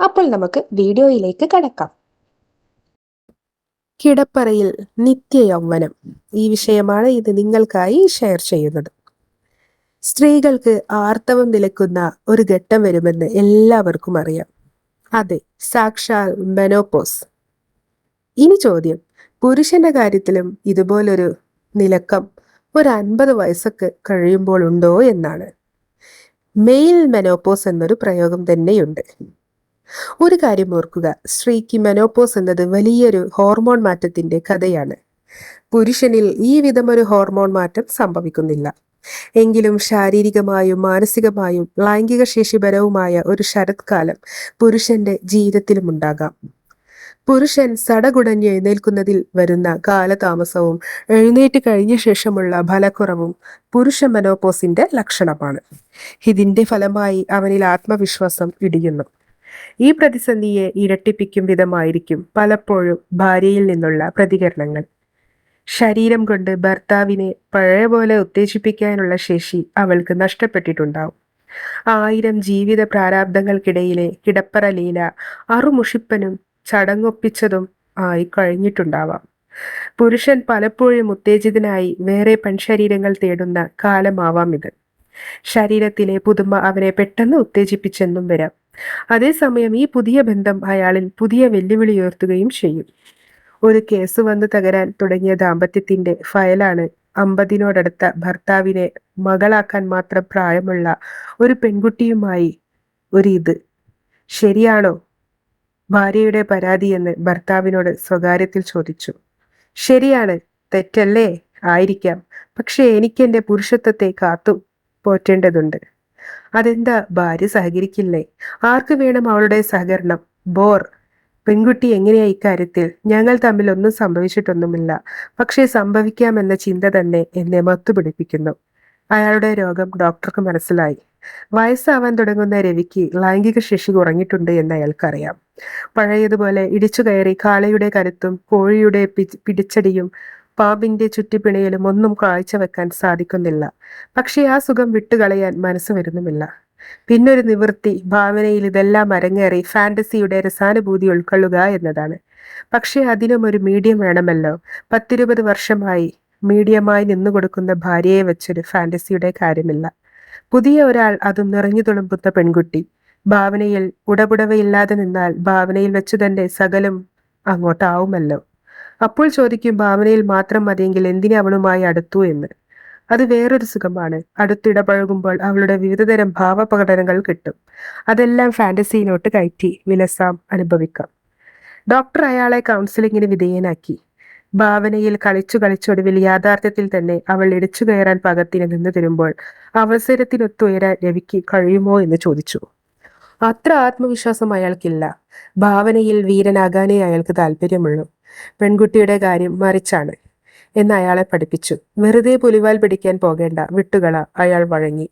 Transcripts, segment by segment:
അപ്പോൾ നമുക്ക് വീഡിയോയിലേക്ക് കടക്കാം. കിടപ്പറയിൽ നിത്യയൗവനം. ഈ വിഷയമാണ് ഇത് നിങ്ങൾക്കായി ഷെയർ ചെയ്യുന്നത്. സ്ത്രീകൾക്ക് ആർത്തവം നിലക്കുന്ന ഒരു ഘട്ടം വരുമെന്ന് എല്ലാവർക്കും അറിയാം. അതെ സാക്ഷാൽ മെനോപോസ്. ഇനി ചോദ്യം. പുരുഷന്റെ കാര്യത്തിലും ഇതുപോലൊരു നിലക്കം ഒരു അൻപത് വയസ്സൊക്കെ കഴിയുമ്പോൾ ഉണ്ടോ എന്നാണ്. മെയിൽ മെനോപോസ് എന്നൊരു പ്രയോഗം തന്നെയുണ്ട്. ഒരു കാര്യം ഓർക്കുക. സ്ത്രീക്ക് മെനോപോസ് എന്നത് വലിയൊരു ഹോർമോൺ മാറ്റത്തിന്റെ കഥയാണ്. പുരുഷനിൽ ഈ വിധമൊരു ഹോർമോൺ മാറ്റം സംഭവിക്കുന്നില്ല. എങ്കിലും ശാരീരികമായും മാനസികമായും ലൈംഗിക ശേഷിപരവുമായ ഒരു ശരത്കാലം പുരുഷന്റെ ജീവിതത്തിലും ഉണ്ടാകാം. പുരുഷൻ സടകുടഞ്ഞ് എഴുന്നേൽക്കുന്നതിൽ വരുന്ന കാലതാമസവും എഴുന്നേറ്റ് കഴിഞ്ഞ ശേഷമുള്ള ഫലക്കുറവും പുരുഷ മനോപോസിന്റെ ലക്ഷണമാണ്. ഇതിന്റെ ഫലമായി അവനിൽ ആത്മവിശ്വാസം ഇടിയുന്നു. ഈ പ്രതിസന്ധിയെ ഇരട്ടിപ്പിക്കും വിധമായിരിക്കും പലപ്പോഴും ഭാര്യയിൽ നിന്നുള്ള പ്രതികരണങ്ങൾ. ശരീരം കൊണ്ട് ഭർത്താവിനെ പഴയ പോലെ ഉത്തേജിപ്പിക്കാനുള്ള ശേഷി അവൾക്ക് നഷ്ടപ്പെട്ടിട്ടുണ്ടാവും. ആയിരം ജീവിത പ്രാരാബ്ദങ്ങൾക്കിടയിലെ കിടപ്പറ ലീല അറുമുഷിപ്പനും ചടങ്ങൊപ്പിച്ചതും ആയി കഴിഞ്ഞിട്ടുണ്ടാവാം. പുരുഷൻ പലപ്പോഴും ഉത്തേജിതനായി വേറെ പെൺശരീരങ്ങൾ തേടുന്ന കാലമാവാം ഇത്. ശരീരത്തിലെ പുതുമ അവനെ പെട്ടെന്ന് ഉത്തേജിപ്പിച്ചെന്നും വരാം. അതേസമയം ഈ പുതിയ ബന്ധം അയാളിൽ പുതിയ വെല്ലുവിളി ഉയർത്തുകയും ചെയ്യും. ഒരു കേസ് വന്ന് തകരാൻ തുടങ്ങിയ ദാമ്പത്യത്തിന്റെ ഫയലാണ് അമ്പതിനോടടുത്ത ഭർത്താവിനെ മകളാക്കാൻ മാത്രം പ്രായമുള്ള ഒരു പെൺകുട്ടിയുമായി ഒരു ഇത്. ശരിയാണോ? ഭാര്യയുടെ പരാതി പരാതിയെന്ന് ഭർത്താവിനോട് സ്വകാര്യത്തിൽ ചോദിച്ചു. ശരിയാണ് തെറ്റല്ലേ? ആയിരിക്കാം. പക്ഷേ എനിക്ക് എന്റെ പുരുഷത്വത്തെ കാത്തു പോറ്റേണ്ടതുണ്ട്. അതെന്താ? ഭാര്യ സഹകരിക്കില്ലേ? ആർക്ക് വേണം അവളുടെ സഹകരണം? ബോർ. പെൺകുട്ടി എങ്ങനെയാ ഇക്കാര്യത്തിൽ? ഞങ്ങൾ തമ്മിൽ ഒന്നും സംഭവിച്ചിട്ടൊന്നുമില്ല. പക്ഷേ സംഭവിക്കാമെന്ന ചിന്ത തന്നെ എന്നെ മത്തുപിടിപ്പിക്കുന്നു. അയാളുടെ രോഗം ഡോക്ടർക്ക് മനസ്സിലായി. വയസ്സാവാൻ തുടങ്ങുന്ന രവിക്ക് ലൈംഗിക ശേഷി കുറഞ്ഞിട്ടുണ്ട് എന്ന് അയാൾക്കറിയാം. പഴയതുപോലെ ഇടിച്ചു കയറി കാളയുടെ കരുത്തും കോഴിയുടെ പിടിച്ചടിയും പാമ്പിന്റെ ചുറ്റിപ്പിണയിലും ഒന്നും കാഴ്ചവെക്കാൻ സാധിക്കുന്നില്ല. പക്ഷേ ആ സുഖം വിട്ടുകളയാൻ മനസ്സ് വരുന്നുമില്ല. പിന്നൊരു നിവൃത്തി ഭാവനയിൽ ഇതെല്ലാം അരങ്ങേറി ഫാന്റസിയുടെ രസാനുഭൂതി ഉൾക്കൊള്ളുക എന്നതാണ്. പക്ഷേ അതിനും ഒരു മീഡിയം വേണമല്ലോ. പത്തിരുപത് വർഷമായി മീഡിയമായി നിന്നു കൊടുക്കുന്ന ഭാര്യയെ വെച്ചൊരു ഫാന്റസിയുടെ കാര്യമില്ല. പുതിയ ഒരാൾ അതും നിറഞ്ഞു തുളുമ്പുന്ന പെൺകുട്ടി. ഭാവനയിൽ ഉടപുടവയില്ലാതെ നിന്നാൽ ഭാവനയിൽ വെച്ചു തന്നെ സകലം അങ്ങോട്ടാവുമല്ലോ. അപ്പോൾ ചോദിക്കും ഭാവനയിൽ മാത്രം മതിയെങ്കിൽ എന്തിനെ അവളുമായി അടുത്തു എന്ന്? അത് വേറൊരു സുഖമാണ്. അടുത്തിടപഴകുമ്പോൾ അവളുടെ വിവിധതരം ഭാവപ്രകടനങ്ങൾ കിട്ടും. അതെല്ലാം ഫാന്റസിയിലോട്ട് കയറ്റി വിലസാം അനുഭവിക്കാം. ഡോക്ടർ അയാളെ കൗൺസിലിങ്ങിന് വിധേയനാക്കി. ഭാവനയിൽ കളിച്ചു കളിച്ചൊടുവിൽ യാഥാർത്ഥ്യത്തിൽ തന്നെ അവൾ ഇടിച്ചു കയറാൻ പകത്തിന് നിന്ന് തരുമ്പോൾ അവസരത്തിനൊത്തുയരാൻ രവിക്ക് കഴിയുമോ എന്ന് ചോദിച്ചു. അത്ര ആത്മവിശ്വാസം അയാൾക്കില്ല. ഭാവനയിൽ വീരനാകാനേ അയാൾക്ക് താല്പര്യമുള്ളൂ. പെൺകുട്ടിയുടെ കാര്യം മറിച്ചാണ്. എന്ന് അയാളെ പഠിപ്പിച്ചു. വെറുതെ പുലിവാൽ പിടിക്കാൻ പോകേണ്ട വിട്ടുകള അയാൾ വഴങ്ങി.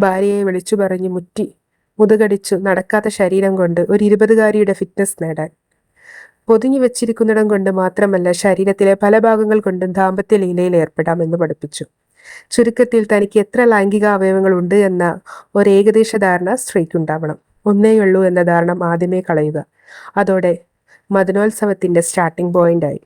ഭാര്യയെ വിളിച്ചു പറഞ്ഞു മുറ്റി മുതുകടിച്ചു നടക്കാത്ത ശരീരം കൊണ്ട് ഒരു ഇരുപതുകാരിയുടെ ഫിറ്റ്നസ് നേടാൻ. പൊതിഞ്ഞു വെച്ചിരിക്കുന്നിടം കൊണ്ട് മാത്രമല്ല ശരീരത്തിലെ പല ഭാഗങ്ങൾ കൊണ്ടും ദാമ്പത്യ ലീലയിൽ ഏർപ്പെടാമെന്ന് പഠിപ്പിച്ചു. ചുരുക്കത്തിൽ തനിക്ക് എത്ര ലൈംഗിക അവയവങ്ങൾ ഉണ്ട് എന്ന ഒരു ഏകദേശ ധാരണ സ്ത്രീക്കുണ്ടാവണം. ഒന്നേയുള്ളൂ എന്ന ധാരണ ആദ്യമേ കളയുക. അതോടെ മദനോത്സവത്തിന്റെ സ്റ്റാർട്ടിംഗ് പോയിന്റായി